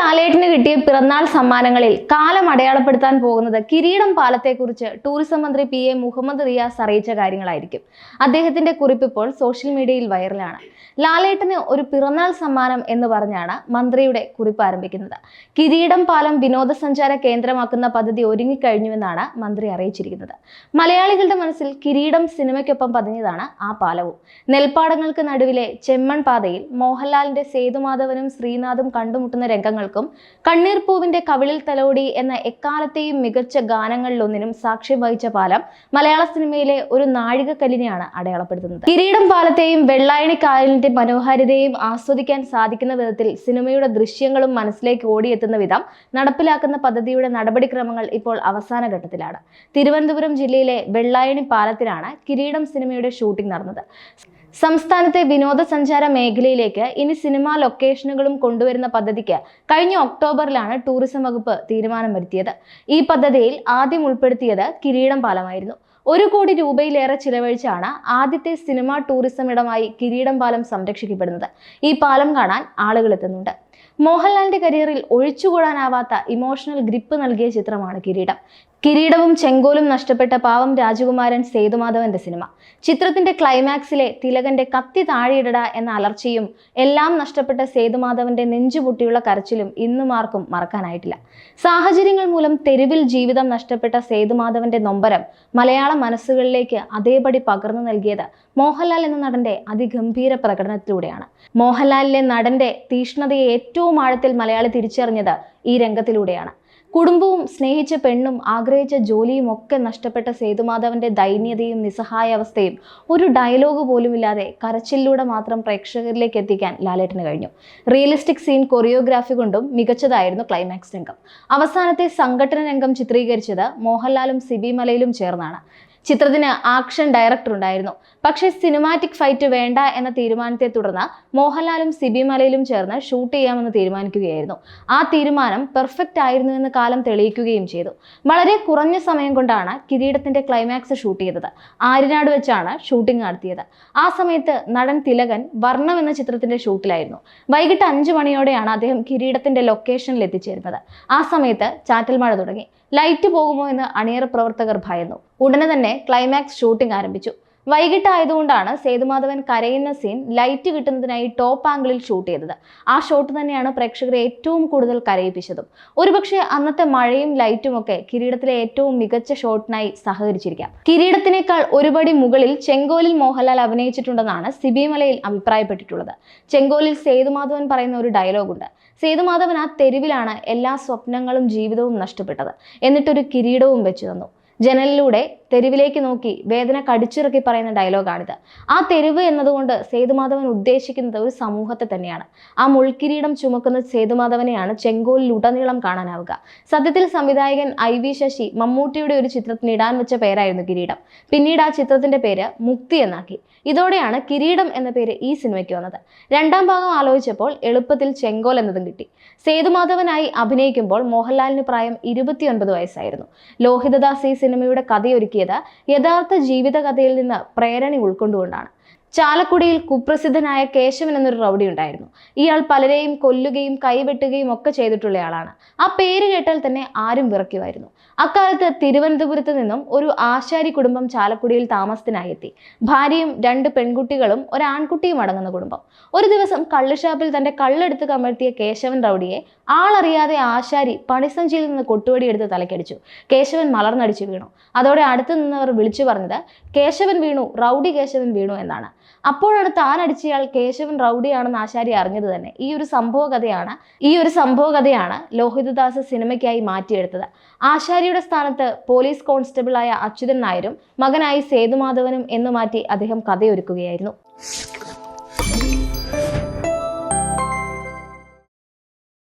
ലാലേട്ടിന് കിട്ടിയ പിറന്നാൾ സമ്മാനങ്ങളിൽ കാലം അടയാളപ്പെടുത്താൻ പോകുന്നത് കിരീടം പാലത്തെക്കുറിച്ച് ടൂറിസം മന്ത്രി പി എ മുഹമ്മദ് റിയാസ് അറിയിച്ച കാര്യങ്ങളായിരിക്കും. അദ്ദേഹത്തിന്റെ കുറിപ്പ് ഇപ്പോൾ സോഷ്യൽ മീഡിയയിൽ വൈറലാണ്. ലാലേട്ടന് ഒരു പിറന്നാൾ സമ്മാനം എന്ന് പറഞ്ഞാണ് മന്ത്രിയുടെ കുറിപ്പ് ആരംഭിക്കുന്നത്. കിരീടം പാലം വിനോദസഞ്ചാര കേന്ദ്രമാക്കുന്ന പദ്ധതി ഒരുങ്ങിക്കഴിഞ്ഞുവെന്നാണ് മന്ത്രി അറിയിച്ചിരിക്കുന്നത്. മലയാളികളുടെ മനസ്സിൽ കിരീടം സിനിമയ്ക്കൊപ്പം പതിഞ്ഞതാണ് ആ പാലവും. നെൽപ്പാടങ്ങൾക്ക് നടുവിലെ ചെമ്മൺ പാതയിൽ മോഹൻലാലിന്റെ സേതുമാധവനും ശ്രീനാഥും കണ്ടുമുട്ടുന്ന രംഗങ്ങൾക്കും കണ്ണീർപ്പൂവിന്റെ കവിളിൽ തലോടി എന്ന എക്കാലത്തെയും മികച്ച ഗാനങ്ങളിലൊന്നിനും സാക്ഷ്യം വഹിച്ച പാലം മലയാള സിനിമയിലെ ഒരു നാഴികക്കല്ലിനെയാണ് അടയാളപ്പെടുത്തുന്നത്. കിരീടം പാലത്തെയും വെള്ളായണി കായലിന്റെ മനോഹാരിതയും ആസ്വദിക്കാൻ സാധിക്കുന്ന വിധത്തിൽ സിനിമയുടെ ദൃശ്യങ്ങളും മനസ്സിലേക്ക് ഓടിയെത്തുന്ന വിധം നടപ്പിലാക്കുന്ന പദ്ധതിയുടെ നടപടിക്രമങ്ങൾ ഇപ്പോൾ അവസാന ഘട്ടത്തിലാണ്. തിരുവനന്തപുരം ജില്ലയിലെ വെള്ളായണി പാലത്തിലാണ് കിരീടം സിനിമയുടെ ഷൂട്ടിംഗ് നടന്നത്. സംസ്ഥാനത്തെ വിനോദസഞ്ചാര മേഖലയിലേക്ക് ഇനി സിനിമാ ലൊക്കേഷനുകളും കൊണ്ടുവരുന്ന പദ്ധതിക്ക് കഴിഞ്ഞ ഒക്ടോബറിലാണ് ടൂറിസം വകുപ്പ് തീരുമാനം വരുത്തിയത് ഈ പദ്ധതിയിൽ ആദ്യം ഉൾപ്പെടുത്തിയത് കിരീടം പാലമായിരുന്നു. ഒരു കോടി രൂപയിലേറെ ചിലവഴിച്ചാണ് ആദ്യത്തെ സിനിമാ ടൂറിസം ഇടമായി കിരീടം പാലം സംരക്ഷിക്കപ്പെടുന്നത്. ഈ പാലം കാണാൻ ആളുകൾ എത്തുന്നുണ്ട്. മോഹൻലാലിന്റെ കരിയറിൽ ഒഴിച്ചുകൂടാനാവാത്ത ഇമോഷണൽ ഗ്രിപ്പ് നൽകിയ ചിത്രമാണ് കിരീടം. കിരീടവും ചെങ്കോലും നഷ്ടപ്പെട്ട പാവം രാജകുമാരൻ സേതുമാധവന്റെ സിനിമ. ചിത്രത്തിന്റെ ക്ലൈമാക്സിലെ തിലകന്റെ കത്തി താഴെയിടട എന്ന അലർച്ചയും എല്ലാം നഷ്ടപ്പെട്ട സേതുമാധവന്റെ നെഞ്ചുപൊട്ടിയുള്ള കരച്ചിലും ഇന്നും ആർക്കും മറക്കാനായിട്ടില്ല. സാഹചര്യങ്ങൾ മൂലം തെരുവിൽ ജീവിതം നഷ്ടപ്പെട്ട സേതുമാധവന്റെ നൊമ്പരം മലയാള മനസ്സുകളിലേക്ക് അതേപടി പകർന്നു നൽകിയത് മോഹൻലാൽ എന്ന നടന്റെ അതിഗംഭീര പ്രകടനത്തിലൂടെയാണ്. മോഹൻലാലിലെ നടന്റെ തീഷ്ണതയെ ഏറ്റവും ആഴത്തിൽ മലയാളി തിരിച്ചറിഞ്ഞത് ഈ രംഗത്തിലൂടെയാണ്. കുടുംബവും സ്നേഹിച്ച പെണ്ണും ആഗ്രഹിച്ച ജോലിയും ഒക്കെ നഷ്ടപ്പെട്ട സേതുമാധവന്റെ ദൈന്യതയും നിസ്സഹായ അവസ്ഥയും ഒരു ഡയലോഗ് പോലുമില്ലാതെ കരച്ചിലൂടെ മാത്രം പ്രേക്ഷകരിലേക്ക് എത്തിക്കാൻ ലാലേട്ടന് കഴിഞ്ഞു. റിയലിസ്റ്റിക് സീൻ കൊറിയോഗ്രാഫി കൊണ്ടും മികച്ചതായിരുന്നു ക്ലൈമാക്സ് രംഗം. അവസാനത്തെ സംഘടന രംഗം ചിത്രീകരിച്ചത് മോഹൻലാലും സിബി മലയിലും ചേർന്നാണ്. ചിത്രത്തിന് ആക്ഷൻ ഡയറക്ടർ ഉണ്ടായിരുന്നു. പക്ഷേ സിനിമാറ്റിക് ഫൈറ്റ് വേണ്ട എന്ന തീരുമാനത്തെ തുടർന്ന് മോഹൻലാലും സിബി മലയിലും ചേർന്ന് ഷൂട്ട് ചെയ്യാമെന്ന് തീരുമാനിക്കുകയായിരുന്നു. ആ തീരുമാനം പെർഫെക്റ്റ് ആയിരുന്നു എന്ന് കാലം തെളിയിക്കുകയും ചെയ്തു. വളരെ കുറഞ്ഞ സമയം കൊണ്ടാണ് കിരീടത്തിന്റെ ക്ലൈമാക്സ് ഷൂട്ട് ചെയ്തത്. ആര്യനാട് വെച്ചാണ് ഷൂട്ടിംഗ് നടത്തിയത്. ആ സമയത്ത് നടൻ തിലകൻ വർണം എന്ന ചിത്രത്തിന്റെ ഷൂട്ടിലായിരുന്നു. വൈകിട്ട് അഞ്ചു മണിയോടെയാണ് അദ്ദേഹം കിരീടത്തിന്റെ ലൊക്കേഷനിൽ എത്തിച്ചേരുന്നത്. ആ സമയത്ത് ചാറ്റൽ മഴ തുടങ്ങി. ലൈറ്റ് പോകുമോ എന്ന് അണിയറ പ്രവർത്തകർ ഭയന്നു. ഉടനെ തന്നെ ക്ലൈമാക്സ് ഷൂട്ടിംഗ് ആരംഭിച്ചു. വൈകിട്ടായതുകൊണ്ടാണ് സേതുമാധവൻ കരയുന്ന സീൻ ലൈറ്റ് കിട്ടുന്നതിനായി ടോപ്പ് ആംഗിളിൽ ഷൂട്ട് ചെയ്തത്. ആ ഷോട്ട് തന്നെയാണ് പ്രേക്ഷകരെ ഏറ്റവും കൂടുതൽ കരയിപ്പിച്ചതും. ഒരുപക്ഷെ അന്നത്തെ മഴയും ലൈറ്റും ഒക്കെ കിരീടത്തിലെ ഏറ്റവും മികച്ച ഷോട്ടിനായി സഹകരിച്ചിരിക്കാം. കിരീടത്തിനേക്കാൾ ഒരുപടി മുകളിൽ ചെങ്കോലിൽ മോഹൻലാൽ അഭിനയിച്ചിട്ടുണ്ടെന്നാണ് സിബിമലയിൽ അഭിപ്രായപ്പെട്ടിട്ടുള്ളത്. ചെങ്കോലിൽ സേതുമാധവൻ പറയുന്ന ഒരു ഡയലോഗുണ്ട് സേതുമാധവൻ ആ തെരുവിലാണ് എല്ലാ സ്വപ്നങ്ങളും ജീവിതവും നഷ്ടപ്പെട്ടത്. എന്നിട്ടൊരു കിരീടവും വെച്ചു തന്നു. ജനലിലൂടെ തെരുവിലേക്ക് നോക്കി വേദന കടിച്ചിറക്കി പറയുന്ന ഡയലോഗാണിത്. ആ തെരുവ് എന്നതുകൊണ്ട് സേതുമാധവൻ ഉദ്ദേശിക്കുന്നത് ഒരു സമൂഹത്തെ തന്നെയാണ്. ആ മുൾക്കിരീടം ചുമക്കുന്ന സേതുമാധവനെയാണ് ചെങ്കോലിലുടനീളം കാണാനാവുക. സത്യത്തിൽ സംവിധായകൻ ഐ വി ശശി മമ്മൂട്ടിയുടെ ഒരു ചിത്രത്തിന് ഇടാൻ വെച്ച പേരായിരുന്നു കിരീടം. പിന്നീട് ആ ചിത്രത്തിന്റെ പേര് മുക്തി എന്നാക്കി. ഇതോടെയാണ് കിരീടം എന്ന പേര് ഈ സിനിമയ്ക്ക് വന്നത്. രണ്ടാം ഭാഗം ആലോചിച്ചപ്പോൾ എളുപ്പത്തിൽ ചെങ്കോൽ എന്നതും കിട്ടി. സേതുമാധവനായി അഭിനയിക്കുമ്പോൾ മോഹൻലാലിന് പ്രായം ഇരുപത്തിയൊൻപത് വയസ്സായിരുന്നു. ലോഹിതദാസ് ഈ സിനിമയുടെ കഥയൊരുക്കിയത് യഥാർത്ഥ ജീവിതകഥയിൽ നിന്ന് പ്രേരണ ഉൾക്കൊണ്ടുകൊണ്ടാണ്. ചാലക്കുടിയിൽ കുപ്രസിദ്ധനായ കേശവൻ എന്നൊരു റൗഡി ഉണ്ടായിരുന്നു. ഇയാൾ പലരെയും കൊല്ലുകയും കൈവെട്ടുകയും ഒക്കെ ചെയ്തിട്ടുള്ളയാളാണ് ആ പേര് കേട്ടാൽ തന്നെ ആരും വിറയ്ക്കുമായിരുന്നു. അക്കാലത്ത് തിരുവനന്തപുരത്ത് നിന്നും ഒരു ആശാരി കുടുംബം ചാലക്കുടിയിൽ താമസത്തിനായി എത്തി ഭാര്യയും രണ്ട് പെൺകുട്ടികളും ഒരു ആൺകുട്ടിയും അടങ്ങുന്ന കുടുംബം. ഒരു ദിവസം കള്ളുഷാപ്പിൽ തന്റെ കള്ളെടുത്ത് കമഴ്ത്തിയ കേശവൻ റൗഡിയെ ആളറിയാതെ ആശാരി പണിസഞ്ചിയിൽ നിന്ന് കൊട്ടുവടി എടുത്ത് തലക്കടിച്ചു. കേശവൻ മലർന്നടിച്ചു വീണു. അതോടെ അടുത്തു നിന്നവർ വിളിച്ചു പറഞ്ഞത് കേശവൻ വീണു റൗഡി കേശവൻ വീണു എന്നാണ്. അപ്പോഴാണ് താൻ അടിച്ചയാൾ കേശവൻ റൗഡിയാണെന്ന് ആശാരി അറിഞ്ഞത് തന്നെ. ഈ ഒരു സംഭവ കഥയാണ് ഈ ഒരു സംഭവ കഥയാണ് ലോഹിതദാസ് സിനിമയ്ക്കായി മാറ്റിയെടുത്തത്. ആശാരിയുടെ സ്ഥാനത്ത് പോലീസ് കോൺസ്റ്റബിളായ അച്യുതൻ നായരും മകനായി സേതുമാധവനും എന്ന് മാറ്റി അദ്ദേഹം കഥയൊരുക്കുകയായിരുന്നു.